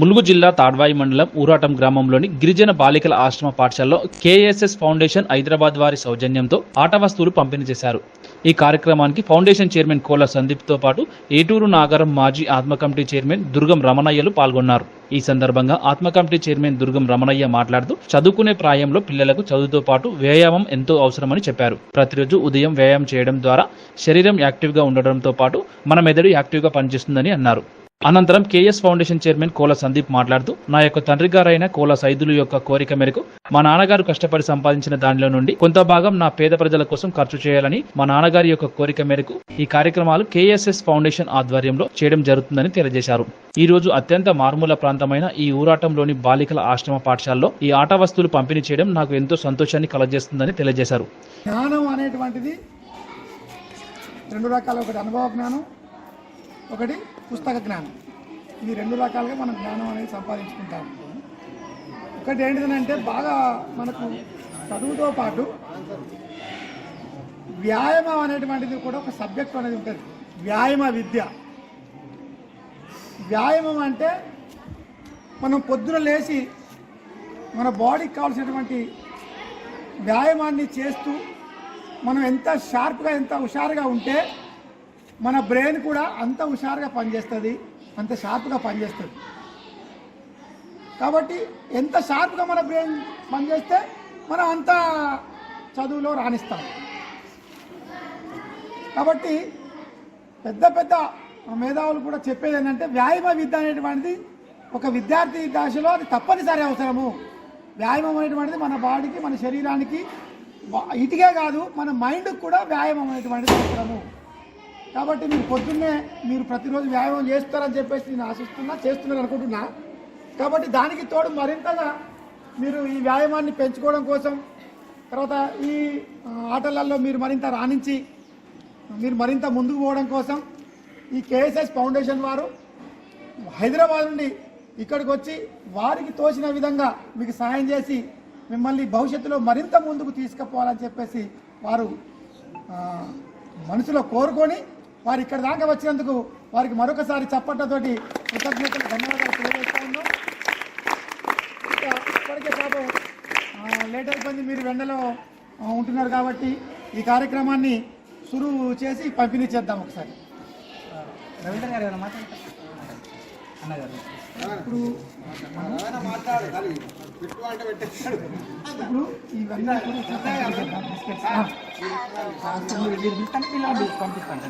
ములుగు జిల్లా తాడ్వాయి మండలం ఊరాటం గ్రామంలోని గిరిజన బాలికల ఆశ్రమ పాఠశాలలో కేఎస్ఎస్ ఫౌండేషన్ హైదరాబాద్ వారి సౌజన్యంతో ఆట వస్తువులు పంపిణీ చేశారు. ఈ కార్యక్రమానికి ఫౌండేషన్ చైర్మన్ కోల సందీప్తో పాటు ఏటూరు నాగరం మాజీ ఆత్మ కమిటీ చైర్మన్ దుర్గం రమణయ్యలు పాల్గొన్నారు. ఈ సందర్భంగా ఆత్మ కమిటీ చైర్మన్ దుర్గం రమణయ్య మాట్లాడుతూ చదువుకునే ప్రాయంలో పిల్లలకు చదువుతో పాటు వ్యాయామం ఎంతో అవసరమని చెప్పారు. ప్రతిరోజు ఉదయం వ్యాయామం చేయడం ద్వారా శరీరం యాక్టివ్గా ఉండడంతో పాటు మన మెదడు యాక్టివ్గా పనిచేస్తుందని అన్నారు. అనంతరం KS foundation chairman Kola Sandeep మాట్లాడుతూ నా యొక్క తండ్రి గారైన కోల సైదులు యొక్క కోరిక మేరకు మా నాన్నగారు కష్టపడి సంపాదించిన దానిలో నుండి కొంత భాగం నా పేద ప్రజల కోసం ఖర్చు చేయాలని మా నాన్నగారి యొక్క కోరిక మేరకు ఈ కార్యక్రమాలు కేఎస్ఎస్ ఫౌండేషన్ ఆధ్వర్యంలో చేయడం జరుగుతుందని తెలియజేశారు. ఈ రోజు అత్యంత మారుమూల ప్రాంతమైన ఈ ఊరాటంలోని బాలికల ఆశ్రమ పాఠశాలలో ఈ ఆట వస్తువులు పంపిణీ చేయడం నాకు ఎంతో సంతోషాన్ని కలగజేస్తుందని తెలియజేశారు. జ్ఞానం అనేటువంటిది రెండు రకాల ఒకటి అనుభవ జ్ఞానం ఒకటి పుస్తక జ్ఞానం. ఇది రెండు రకాలుగా మనం జ్ఞానం అనేది సంపాదించుకుంటాం. ఒకటి ఏంటిదనంటే బాగా మనకు చదువుతో పాటు వ్యాయామం అనేటువంటిది కూడా ఒక సబ్జెక్ట్ అనేది ఉంటుంది. వ్యాయామ విద్య. వ్యాయామం అంటే మనం పొద్దున లేచి మన బాడీకి కావాల్సినటువంటి వ్యాయామాన్ని చేస్తూ మనం ఎంత షార్ప్గా ఎంత హుషారుగా ఉంటే మన బ్రెయిన్ కూడా అంత హుషారుగా పనిచేస్తుంది అంత షార్ప్గా పనిచేస్తుంది. కాబట్టి ఎంత షార్ప్గా మన బ్రెయిన్ పనిచేస్తే మనం అంత చదువులో రాణిస్తాం. కాబట్టి పెద్ద పెద్ద మేధావులు కూడా చెప్పేది ఏంటంటే వ్యాయామ విద్య అనేటువంటిది ఒక విద్యార్థి దశలో అది తప్పనిసరి అవసరము. వ్యాయామం అనేటువంటిది మన బాడీకి మన శరీరానికి ఇటుకే కాదు మన మైండ్కి కూడా వ్యాయామం అనేటువంటిది అవసరము. కాబట్టి మీరు పొద్దున్నే మీరు ప్రతిరోజు వ్యాయామం చేస్తారని చెప్పేసి నేను ఆశిస్తున్నా చేస్తున్నాను అనుకుంటున్నా. కాబట్టి దానికి తోడు మరింతగా మీరు ఈ వ్యాయామాన్ని పెంచుకోవడం కోసం తర్వాత ఈ ఆటలల్లో ఆటలలో మీరు మరింత రాణించి మీరు మరింత ముందుకు పోవడం కోసం ఈ కేఎస్ఎస్ ఫౌండేషన్ వారు హైదరాబాద్ నుండి ఇక్కడికి వచ్చి వారికి తోచిన విధంగా మీకు సహాయం చేసి మిమ్మల్ని భవిష్యత్తులో మరింత ముందుకు తీసుకుపోవాలని చెప్పేసి వారు మనసులో కోరుకొని వారు ఇక్కడ దాకా వచ్చినందుకు వారికి మరొకసారి చప్పట్లతోటి కృతజ్ఞతలు ధన్యవాదాలు తెలియజేస్తా ఉన్నాం. ఇప్పటికే పాపం లేట్ అయిపోయింది మీరు వెండలో ఉంటున్నారు కాబట్టి ఈ కార్యక్రమాన్ని సురువు చేసి పంపిణీ చేద్దాం ఒకసారి. రవీంద్ర గారు ఏమైనా మాట్లాడతారు? ఇప్పుడు ఇప్పుడు ఇవన్నీ కూడా పంపిస్తాను